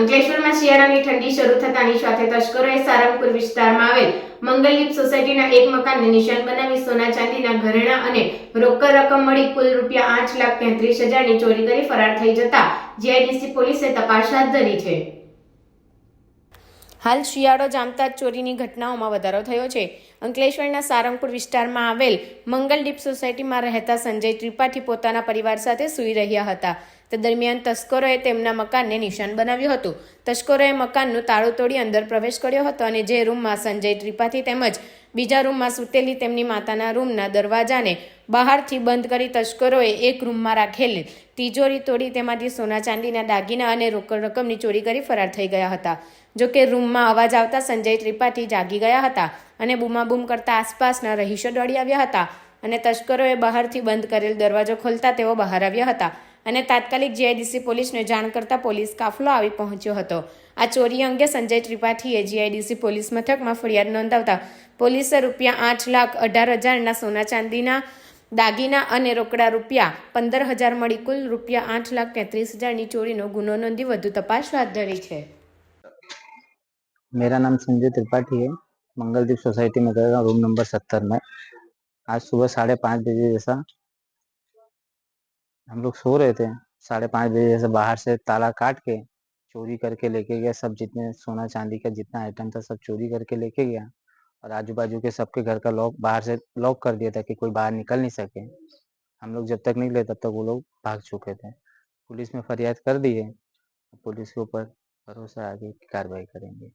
અંકલેશ્વરમાં શિયાળાની ઠંડી શરૂ થતાની સાથે તસ્કરોએ સારંગપુર વિસ્તારમાં આવેલ મંગલદીપ સોસાયટીના એક મકાનને નિશાન બનાવી સોના ચાંદીના ઘરેણા અને રોકડ રકમ મળી કુલ રૂપિયા આઠ લાખ તેત્રીસ હજારની ચોરી કરી ફરાર થઈ જતા જીઆઈડીસી પોલીસે તપાસ હાથ ધરી છે. હાલ શિયાળો જામતા ચોરીની ઘટનાઓમાં વધારો થયો છે. અંકલેશ્વરના સારંગપુર વિસ્તારમાં આવેલ મંગલદીપ સોસાયટીમાં રહેતા સંજય ત્રિપાઠી પોતાના પરિવાર સાથે સૂઈ રહ્યા હતા. તે દરમિયાન તસ્કરોએ તેમના મકાનને નિશાન બનાવ્યું હતું. તસ્કરોએ મકાનનું તાળું તોડી અંદર પ્રવેશ કર્યો હતો અને જે રૂમમાં સંજય ત્રિપાઠી તેમજ બીજા રૂમમાં સૂતેલી તેમની માતાના રૂમના દરવાજાને બહારથી બંધ કરી તસ્કરોએ એક રૂમમાં રાખેલી તિજોરી તોડી તેમાંથી સોના ચાંદીના દાગીના અને રોકડ રકમની ચોરી કરી ફરાર થઈ ગયા હતા. જો કે રૂમમાં અવાજ આવતા સંજય ત્રિપાઠી જાગી ગયા હતા અને બૂમાબૂમ કરતા આસપાસના રહીશો દોડી આવ્યા હતા અને તસ્કરોએ બહારથી બંધ કરેલ દરવાજો ખોલતા તેઓ બહાર આવ્યા હતા. અને તાત્કાલિક જીઆઈડીસી પોલીસને જાણ કરતા પોલીસ કાફલો આવી પહોંચ્યો હતો આ ચોરી અંગે સંજય ત્રિપાઠીએ જીઆઈડીસી પોલીસ મથકમાં ફરિયાદ નોંધાવતા પોલીસે રૂપિયા આઠ લાખ અઢાર હજારના સોના ચાંદીના દાગીના અને રોકડા રૂપિયા પંદર હજાર મળી કુલ રૂપિયા આઠ લાખ તેત્રીસ હજારની ચોરીનો ગુનો નોંધી વધુ તપાસ હાથ ધરી છે मेरा नाम संजय त्रिपाठी है मंगलदीप सोसाइटी में रहता हूँ रूम नंबर सत्तर में आज सुबह साढ़े पाँच बजे जैसा हम लोग सो रहे थे। साढ़े पाँच बजे जैसे बाहर से ताला काट के चोरी करके लेके गया। सब जितने सोना चांदी का जितना आइटम था सब चोरी करके लेके गया और आजू बाजू के सबके घर का लॉक बाहर से लॉक कर दिया था कि कोई बाहर निकल नहीं सके। हम लोग जब तक निकले तब तक वो लोग भाग चुके थे। पुलिस में फरियाद कर दिए पुलिस के ऊपर भरोसा आगे कार्रवाई करेंगे।